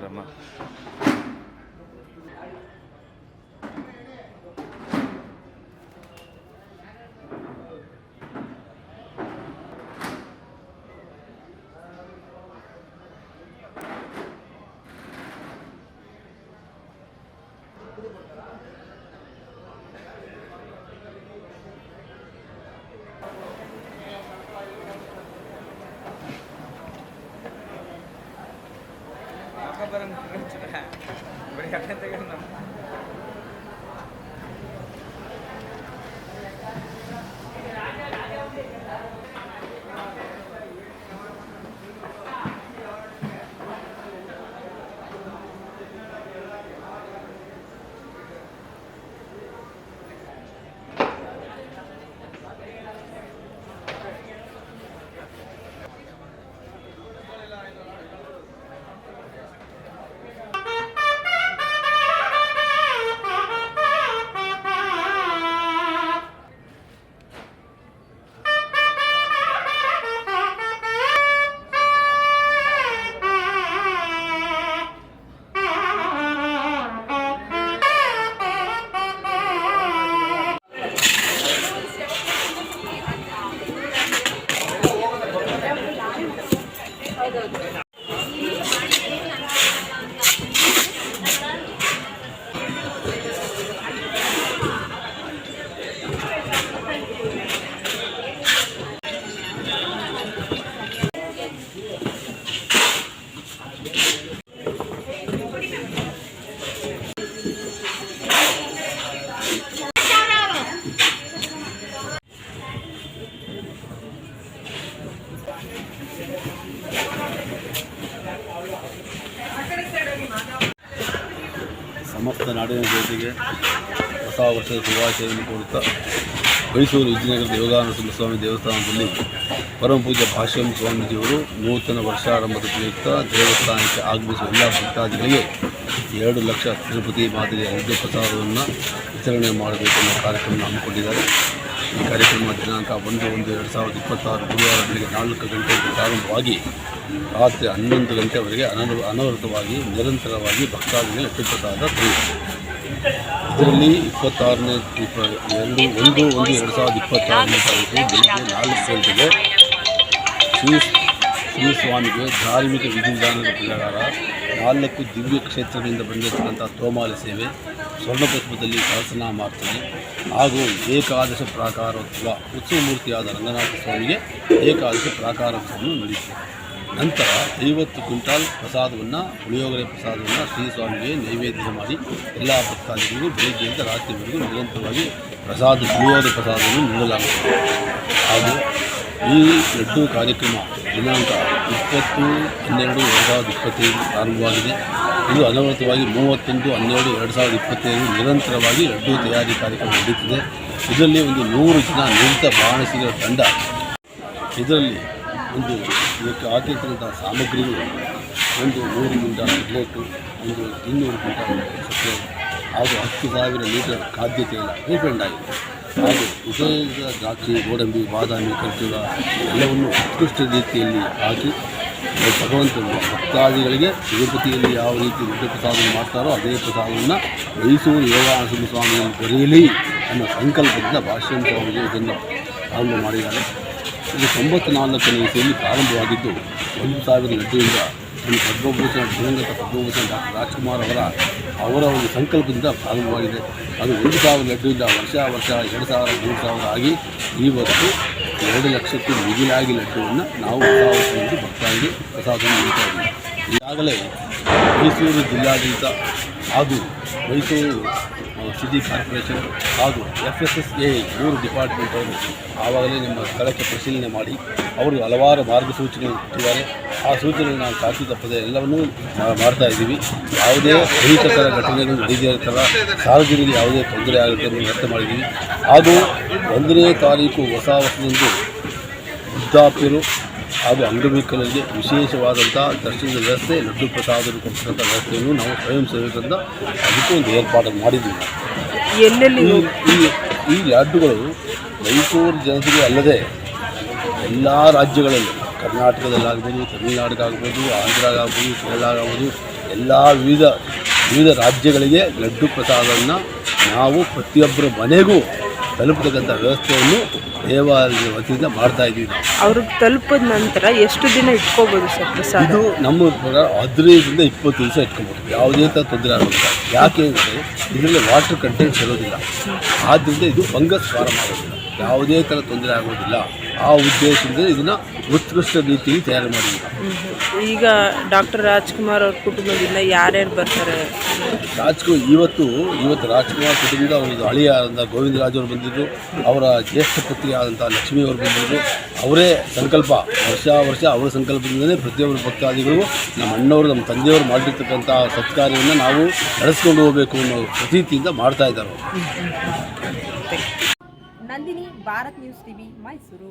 什么 করেন হ্যাঁ এখান থেকে ನಾಡಿನ ಜೊತೆಗೆ ಹೊಸ ವರ್ಷದ ಶುಭಾಶಯವನ್ನು ಕೋರುತ್ತಾ ಮೈಸೂರು ವಿಜಯನಗರದ ಯೋಗಾನಂದ ಸ್ವಾಮಿ ದೇವಸ್ಥಾನದಲ್ಲಿ ಪರಮ ಪೂಜ್ಯ ಭಾಷ್ಯಂ ಸ್ವಾಮೀಜಿಯವರು ನೂತನ ವರ್ಷಾರಂಭದ ಪ್ರಯುಕ್ತ ದೇವಸ್ಥಾನಕ್ಕೆ ಆಗಮಿಸುವ ಎಲ್ಲ ಭಕ್ತಾದಿಗಳಿಗೆ ಎರಡು ಲಕ್ಷ ತಿರುಪತಿ ಮಾದರಿಯ ಅರ್ಧ ಪ್ರಸಾದವನ್ನು ವಿತರಣೆ ಮಾಡಬೇಕೆಂಬ ಕಾರ್ಯಕ್ರಮ ಹಮ್ಮಿಕೊಂಡಿದ್ದಾರೆ. ಈ ಕಾರ್ಯಕ್ರಮ ದಿನಾಂಕ ಒಂದು ಒಂದು ಎರಡು ಸಾವಿರದ ಇಪ್ಪತ್ತಾರು ಗುರುವಾರ ಬೆಳಗ್ಗೆ ನಾಲ್ಕು ಗಂಟೆಗೆ ಪ್ರಾರಂಭವಾಗಿ ರಾತ್ರಿ ಹನ್ನೊಂದು ಗಂಟೆವರೆಗೆ ಅನನು ಅನವರತವಾಗಿ ನಿರಂತರವಾಗಿ ಭಕ್ತಾದಿಗಳಿಗೆ ಅಟ್ಟು ಪ್ರಸಾದ ದೊರೆಯುತ್ತದೆ. ಇದರಲ್ಲಿ ಇಪ್ಪತ್ತಾರನೇ ಇಪ್ಪ ಎರಡು, ಒಂದು ಒಂದು, ಎರಡು ಸಾವಿರದ ಇಪ್ಪತ್ತಾರನೇ ತಾರೀಕು ಬೆಳಗ್ಗೆ ನಾಲ್ಕು ಗಂಟೆಗೆ ಶ್ರೀ ಶ್ರೀ ಸ್ವಾಮಿಗೆ ಧಾರ್ಮಿಕ ವಿಧಿವಿಧಾನದ ಪ್ರಕಾರ ನಾಲ್ಕು ದಿವ್ಯ ಕ್ಷೇತ್ರಗಳಿಂದ ಬಂದಿರತಕ್ಕಂಥ ತೋಮಾಲ ಸೇವೆ, ಸ್ವರ್ಣಪುಷ್ಪದಲ್ಲಿ ಮಾಡ್ತೀನಿ ಹಾಗೂ ಏಕಾದಶ ಪ್ರಾಕಾರೋತ್ಸವ, ಉತ್ಸವ ಮೂರ್ತಿಯಾದ ರಂಗನಾಥ ಸ್ವಾಮಿಗೆ ಏಕಾದಶ ಪ್ರಾಕಾರೋತ್ಸವವನ್ನು ನಡೆಯುತ್ತದೆ ನಂತರ ಐವತ್ತು ಕ್ವಿಂಟಾಲ್ ಪ್ರಸಾದವನ್ನು, ಪುಳಿಯೋಗರೆ ಪ್ರಸಾದವನ್ನು ಶ್ರೀ ಸ್ವಾಮಿಗೆ ನೈವೇದ್ಯ ಮಾಡಿ ಎಲ್ಲ ಭಕ್ತಾದಿಗಳಿಗೂ ಬೆಳಗ್ಗೆಯಿಂದ ರಾತ್ರಿವರೆಗೂ ನಿರಂತರವಾಗಿ ಪ್ರಸಾದ, ಪುಳಿಯೋಗರೆ ಪ್ರಸಾದವನ್ನು ನೀಡಲಾಗುತ್ತದೆ. ಹಾಗೂ ಈ ಲಡ್ಡು ಕಾರ್ಯಕ್ರಮ ದಿನಾಂಕ ಇಪ್ಪತ್ತು, ಹನ್ನೆರಡು, ಎರಡು ಸಾವಿರದ ಇಪ್ಪತ್ತೈದು ಪ್ರಾರಂಭವಾಗಿದೆ. ಇದು ಅನವರತವಾಗಿ ಮೂವತ್ತೊಂದು, ಹನ್ನೆರಡು, ಎರಡು ಸಾವಿರದ ಇಪ್ಪತ್ತೈದು ನಿರಂತರವಾಗಿ ಲಡ್ಡು ತಯಾರಿ ಕಾರ್ಯಕ್ರಮ ನಡೆಯುತ್ತಿದೆ ಇದರಲ್ಲಿ ಒಂದು ನೂರು ಜನ ನುರಿತ ಬಾಣಸಿಗರ ತಂಡ. ಇದರಲ್ಲಿ ಒಂದು ಇದಕ್ಕೆ ಹಾಕಿರ್ತಕ್ಕಂಥ ಸಾಮಗ್ರಿಗಳು ಒಂದು ನೂರು ಕ್ವಿಂಟಾಲ್ ಒಂದು ಇನ್ನೂರು ಕ್ವಿಂಟಲ್ ಹಾಗೂ ಹತ್ತು ಸಾವಿರ ಲೀಟರ್ ಖಾದ್ಯತೆ ಡಿಪೆಂಡ್ ಆಗಿದೆ. ಹಾಗೂ ವಿಶೇಷ ದ್ರಾಕ್ಷಿ ಗೋಡಂಬಿ, ಬಾದಾಮಿ ಖರ್ಜೂರ ಎಲ್ಲವನ್ನು ಉತ್ಕೃಷ್ಟ ರೀತಿಯಲ್ಲಿ ಹಾಕಿ ಭಗವಂತನು ಭಕ್ತಾದಿಗಳಿಗೆ ತಿರುಪತಿಯಲ್ಲಿ ಯಾವ ರೀತಿ ದೊಡ್ಡ ಪ್ರಸಾದವನ್ನು ಮಾಡ್ತಾರೋ ಅದೇ ಪ್ರಸಾದವನ್ನು ಮೈಸೂರು ಯೋಗಾನಂದ ಸ್ವಾಮಿಯನ್ನು ಬರೆಯಲಿ ಅನ್ನೋ ಸಂಕಲ್ಪದಿಂದ ಭಾಷ್ಯಂ ಸ್ವಾಮಿಗೆ ಇದನ್ನು ಆರಂಭ ಮಾಡಿದ್ದಾರೆ. ಇದು ತೊಂಬತ್ನಾಲ್ಕನೇ ಇಸೆಯಲ್ಲಿ ಪ್ರಾರಂಭವಾಗಿದ್ದು, ಒಂದು ಸಾವಿರದ ಎಂಟರಿಂದ ಶ್ರೀ ಪದ್ಮಭೂಷಣ, ದಿವಂಗತ ಪದ್ಮಭೂಷಣ ಡಾಕ್ಟರ್ ರಾಜ್ಕುಮಾರ್ ಅವರ ಅವರ ಒಂದು ಸಂಕಲ್ಪದಿಂದ ಪ್ರಾರಂಭವಾಗಿದೆ. ಅದು ಒಂದು ಸಾವಿರದ ಲಡ್ಡಿಯಿಂದ ವರ್ಷ ವರ್ಷ ಎರಡು ಸಾವಿರ, ಮೂರು ಸಾವಿರ ಆಗಿ ಇವತ್ತು ಎರಡು ಲಕ್ಷಕ್ಕೂ ಮಿಗಿಲಾಗಿ ಲಡ್ಡುವನ್ನು ನಾವು ಹೊಸ ಭಕ್ತಾಗಿ ಪ್ರಸಾದ ನೀಡ್ತಾ ಇದ್ದೀವಿ. ಈಗಾಗಲೇ ಮೈಸೂರು ಜಿಲ್ಲಾಡಳಿತ ಹಾಗೂ ಮೈಸೂರು ಸಿಟಿ ಕಾರ್ಪೊರೇಷನ್ ಹಾಗೂ ಎಫ್ ಎಸ್ ಎಸ್ ಎ ಮೂರು ಡಿಪಾರ್ಟ್ಮೆಂಟ್ ಅವರು ಆವಾಗಲೇ ನಿಮ್ಮ ಸ್ಥಳಕ್ಕೆ ಪರಿಶೀಲನೆ ಮಾಡಿ ಅವರು ಹಲವಾರು ಮಾರ್ಗಸೂಚಿಗಳು ಕೊಟ್ಟಿದ್ದಾರೆ. ಆ ಸೂಚನೆ ನಾವು ಕಾಫಿ ತಪ್ಪದೆ ಎಲ್ಲವನ್ನೂ ಮಾಡ್ತಾ ಇದ್ದೀವಿ. ಯಾವುದೇ ಅಹಿತಕರ ಘಟನೆಗಳು ನಡೀದೇ ಇರ್ತಾರ ಸಾರ್ವಜನಿಕರಿಗೆ ಯಾವುದೇ ತೊಂದರೆ ಆಗುತ್ತೆ ಎಂದು ವ್ಯಕ್ತ ಮಾಡಿದ್ದೀವಿ. ಹಾಗೂ ಒಂದನೇ ತಾರೀಕು ಹೊಸ ವರ್ಷದಂದು ವೃದ್ಧಾಪ್ಯರು ಹಾಗೂ ಅಂಗವಿಕಲರಿಗೆ ವಿಶೇಷವಾದಂಥ ದರ್ಶನದ ವ್ಯವಸ್ಥೆ ಲಡ್ಡು ಪ್ರಸಾದ ಕೊಡ್ತಕ್ಕಂಥ ವ್ಯವಸ್ಥೆಯನ್ನು ನಾವು ಸ್ವಯಂ ಸೇವಕರಿಂದ ಅದಕ್ಕೂ ಒಂದು ಏರ್ಪಾಡು ಮಾಡಿದ್ದೀವಿ. ಎಲ್ಲೆಲ್ಲಿ ಈ ಈ ಲಡ್ಡುಗಳು ಮೈಸೂರು ಜನತೆಗೆ ಅಲ್ಲದೆ ಎಲ್ಲ ರಾಜ್ಯಗಳಲ್ಲಿ ಕರ್ನಾಟಕದಲ್ಲಾಗ್ಬೋದು ತಮಿಳ್ನಾಡಿಗಾಗ್ಬೋದು ಕೇರಳ ಕೇರಳಗಾಗ್ಬೋದು ಎಲ್ಲ ವಿವಿಧ ವಿವಿಧ ರಾಜ್ಯಗಳಿಗೆ ಲಡ್ಡು ಪ್ರಸಾದವನ್ನು ನಾವು ಪ್ರತಿಯೊಬ್ಬರ ಮನೆಗೂ ತಲುಪತಕ್ಕಂಥ ವ್ಯವಸ್ಥೆಯನ್ನು ದೇವಾಲಯದ ವತಿಯಿಂದ ಮಾಡ್ತಾ ಇದ್ದೀವಿ ನಾವು. ಅವ್ರಿಗೆ ತಲುಪಿದ ನಂತರ ಎಷ್ಟು ದಿನ ಇಟ್ಕೋಬೋದು ಸರ್ ಪ್ರಸಾದ? ಇದು ನಮ್ಮ ಪ್ರಕಾರ ಹದಿನೈದರಿಂದ ಇಪ್ಪತ್ತು ದಿವಸ ಇಟ್ಕೊಬೋದು. ಯಾವುದೇ ಥರ ತೊಂದರೆ ಆಗೋದಿಲ್ಲ. ಯಾಕೆ ಅಂದರೆ ಇದರಲ್ಲಿ ವಾಟರ್ ಕಂಟೆಂಟ್ಸ್ ಇರೋದಿಲ್ಲ. ಆದ್ದರಿಂದ ಇದು ಫಂಗಸ್ ಫಾರಮ್ ಆಗೋದಿಲ್ಲ ಯಾವುದೇ ಥರ ತೊಂದರೆ ಆಗೋದಿಲ್ಲ. ಆ ಉದ್ದೇಶದಿಂದ ಇದನ್ನು ಉತ್ಕೃಷ್ಟ ರೀತಿಯಲ್ಲಿ ತಯಾರು ಮಾಡಿದ್ದೀವಿ ಈಗ ಡಾಕ್ಟರ್ ರಾಜ್ಕುಮಾರ್ ಅವ್ರ ಕುಟುಂಬದಿಂದ ಯಾರ್ಯಾರು ಬರ್ತಾರೆ? ರಾಜ್ಕುಮಾರ್ ಇವತ್ತು ಇವತ್ತು ರಾಜ್ಕುಮಾರ್ ಕುಟುಂಬದ ಅವರು ಅಳಿಯ ಆದಂಥ ಗೋವಿಂದರಾಜ್ ಅವರು ಬಂದಿದ್ದರು ಅವರ ಜ್ಯೇಷ್ಠ ಪುತ್ರಿ ಆದಂಥ ಲಕ್ಷ್ಮೀ ಅವರು ಬಂದಿದ್ದರು ಅವರೇ ಸಂಕಲ್ಪ ವರ್ಷ ವರ್ಷ ಅವರ ಸಂಕಲ್ಪದಿಂದಲೇ ಪ್ರತಿಯೊಬ್ಬರು ಭಕ್ತಾದಿಗಳು ನಮ್ಮ ಅಣ್ಣವರು ನಮ್ಮ ತಂದೆಯವರು ಮಾಡಿರ್ತಕ್ಕಂಥ ಸತ್ಕಾರ್ಯವನ್ನು ನಾವು ನಡೆಸ್ಕೊಂಡು ಹೋಗಬೇಕು ಅನ್ನೋ ಪ್ರತೀತಿಯಿಂದ ಮಾಡ್ತಾ ಇದ್ದಾರೆ ನಂದಿನಿ ಭಾರತ್ ನ್ಯೂಸ್ ಟಿವಿ ಮೈಸೂರು.